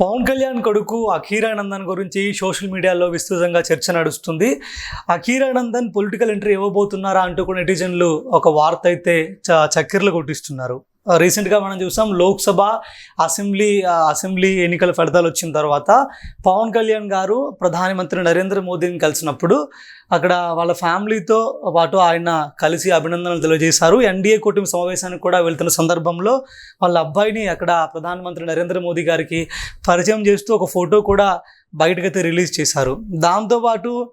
పవన్ కళ్యాణ్ కొడుకు అఖీరానందన్ గురించి సోషల్ మీడియాలో విస్తృతంగా చర్చ నడుస్తుంది. అఖీరానందన్ పొలిటికల్ ఎంట్రీ ఇవ్వబోతున్నారా అంటూ కూడా నెటిజన్లు ఒక వార్త అయితే చ చక్కెర్లు కొట్టిస్తున్నారు. రీసెంట్గా మనం చూసాం లోక్సభ అసెంబ్లీ అసెంబ్లీ ఎన్నికల ఫలితాలు వచ్చిన తర్వాత పవన్ కళ్యాణ్ గారు ప్రధానమంత్రి నరేంద్ర మోదీని కలిసినప్పుడు అక్కడ వాళ్ళ ఫ్యామిలీతో పాటు ఆయన కలిసి అభినందనలు తెలియజేశారు. ఎన్డీఏ కూటమి సమావేశానికి కూడా వెళ్తున్న సందర్భంలో వాళ్ళ అబ్బాయిని అక్కడ ప్రధానమంత్రి నరేంద్ర మోదీ గారికి పరిచయం చేస్తూ ఒక ఫోటో కూడా బయటకైతే రిలీజ్ చేశారు. దాంతోపాటు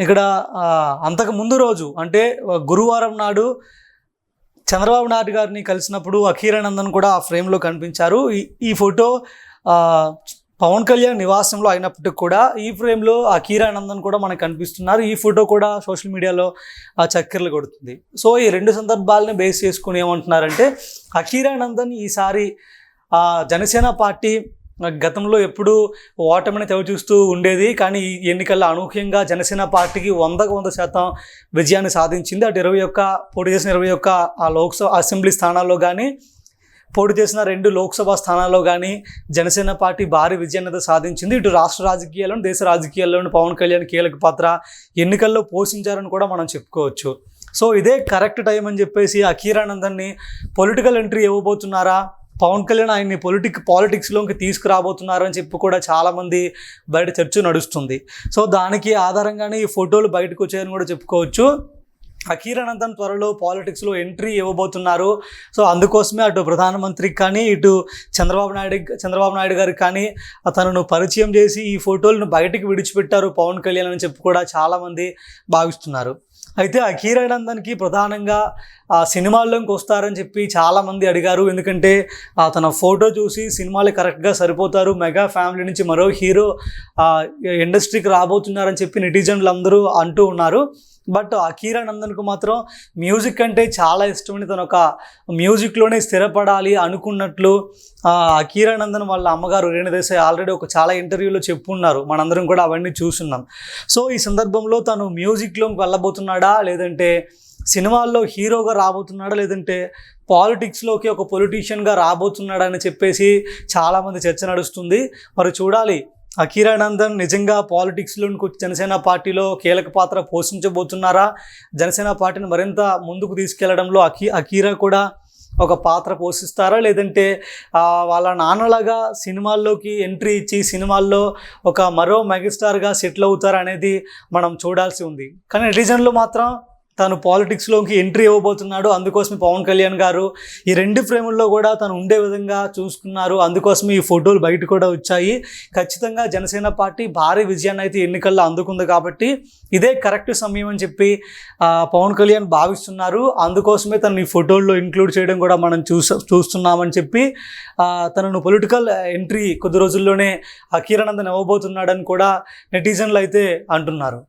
ఇక్కడ అంతకు ముందు రోజు అంటే గురువారం నాడు చంద్రబాబు నాయుడు గారిని కలిసినప్పుడు అఖీరానందన్ కూడా ఆ ఫ్రేమ్లో కనిపించారు. ఈ ఈ ఫోటో పవన్ కళ్యాణ్ నివాసంలో అయినప్పటికీ కూడా ఈ ఫ్రేమ్లో అఖీరానందన్ కూడా మనకు కనిపిస్తున్నారు. ఈ ఫోటో కూడా సోషల్ మీడియాలో చక్కెరలు చక్కెర్లు కొడుతుంది. సో ఈ రెండు సందర్భాలని బేస్ చేసుకుని ఏమంటున్నారంటే అఖీరానందన్ ఈసారి జనసేన పార్టీ గతంలో ఎప్పుడూ ఓటమిని తెవ చూస్తూ ఉండేది కానీ ఈ ఎన్నికల్లో అనూహ్యంగా జనసేన పార్టీకి వందకు వంద శాతం విజయాన్ని సాధించింది. అటు ఇరవై ఒక్క పోటీ చేసిన ఇరవై ఒక్క ఆ లోక్సభ అసెంబ్లీ స్థానాల్లో కానీ పోటీ చేసిన రెండు లోక్సభ స్థానాల్లో కానీ జనసేన పార్టీ భారీ విజయాన్ని సాధించింది. ఇటు రాష్ట్ర రాజకీయాల్లోని దేశ రాజకీయాల్లోని పవన్ కళ్యాణ్ కీలక పాత్ర ఎన్నికల్లో పోషించారని కూడా మనం చెప్పుకోవచ్చు. సో ఇదే కరెక్ట్ టైం అని చెప్పేసి అఖీరానందన్ని పొలిటికల్ ఎంట్రీ ఇవ్వబోతున్నారా? పవన్ కళ్యాణ్ ఆయన్ని పొలిటిక్ పాలిటిక్స్లోకి తీసుకురాబోతున్నారు అని చెప్పి కూడా చాలామంది బయట చర్చ నడుస్తుంది. సో దానికి ఆధారంగానే ఈ ఫోటోలు బయటకు వచ్చాయని కూడా చెప్పుకోవచ్చు. అఖీరానందన్ త్వరలో పాలిటిక్స్లో ఎంట్రీ ఇవ్వబోతున్నారు. సో అందుకోసమే అటు ప్రధానమంత్రికి కానీ ఇటు చంద్రబాబు నాయుడు చంద్రబాబు నాయుడు గారికి కానీ తనను పరిచయం చేసి ఈ ఫోటోలను బయటికి విడిచిపెట్టారు పవన్ కళ్యాణ్ అని చెప్పి కూడా చాలామంది భావిస్తున్నారు. అయితే అఖీరానందన్కి ప్రధానంగా సినిమాల్లోకి వస్తారని చెప్పి చాలామంది అడిగారు. ఎందుకంటే తన ఫోటో చూసి సినిమాలు కరెక్ట్గా సరిపోతారు. మెగా ఫ్యామిలీ నుంచి మరో హీరో ఇండస్ట్రీకి రాబోతున్నారని చెప్పి నెటిజన్లు అందరూ అంటూ ఉన్నారు. బట్ అఖీరానందన్కు మాత్రం మ్యూజిక్ అంటే చాలా ఇష్టమని తను ఒక మ్యూజిక్లోనే స్థిరపడాలి అనుకున్నట్లు ఆ, అఖీరానందన్ వాళ్ళ అమ్మగారు రేణుదేశాయ్ ఆల్రెడీ ఒక చాలా ఇంటర్వ్యూలో చెప్పున్నారు. మనందరం కూడా అవన్నీ చూస్తున్నాం సో ఈ సందర్భంలో తను మ్యూజిక్లోకి వెళ్ళబోతున్నాడా? లేదంటే సినిమాల్లో హీరోగా రాబోతున్నాడా లేదంటే పాలిటిక్స్లోకి ఒక పొలిటీషియన్గా రాబోతున్నాడా అని చెప్పేసి చాలామంది చర్చ నడుస్తుంది. మరి చూడాలి. అఖీరానందన్ నిజంగా పాలిటిక్స్లోకి వచ్చి జనసేన పార్టీలో కీలక పాత్ర పోషించబోతున్నారా? జనసేన పార్టీని మరింత ముందుకు తీసుకెళ్ళడంలో అఖీ అఖీరా కూడా ఒక పాత్ర పోషిస్తారా? లేదంటే వాళ్ళ నాన్నలాగా సినిమాల్లోకి ఎంట్రీ ఇచ్చి సినిమాల్లో ఒక మరో మెగాస్టార్గా సెటిల్ అవుతారా అనేది మనం చూడాల్సి ఉంది. కానీ నెటిజన్లు మాత్రం తను పాలిటిక్స్లోకి ఎంట్రీ ఇవ్వబోతున్నాడు. అందుకోసమే పవన్ కళ్యాణ్ గారు ఈ రెండు ఫ్రేముల్లో కూడా తను ఉండే విధంగా చూసుకున్నారు. అందుకోసమే ఈ ఫోటోలు బయట కూడా వచ్చాయి. ఖచ్చితంగా జనసేన పార్టీ భారీ విజయాన్ని అయితే ఎన్నికల్లో అందుకుంది కాబట్టి ఇదే కరెక్ట్ సమయం అని చెప్పి పవన్ కళ్యాణ్ భావిస్తున్నారు. అందుకోసమే తను ఈ ఫోటోల్లో ఇంక్లూడ్ చేయడం కూడా మనం చూస చూస్తున్నామని చెప్పి తనను పొలిటికల్ ఎంట్రీ కొద్ది రోజుల్లోనే అఖీరానందన్ ఇవ్వబోతున్నాడని కూడా నెటిజన్లు అయితే అంటున్నారు.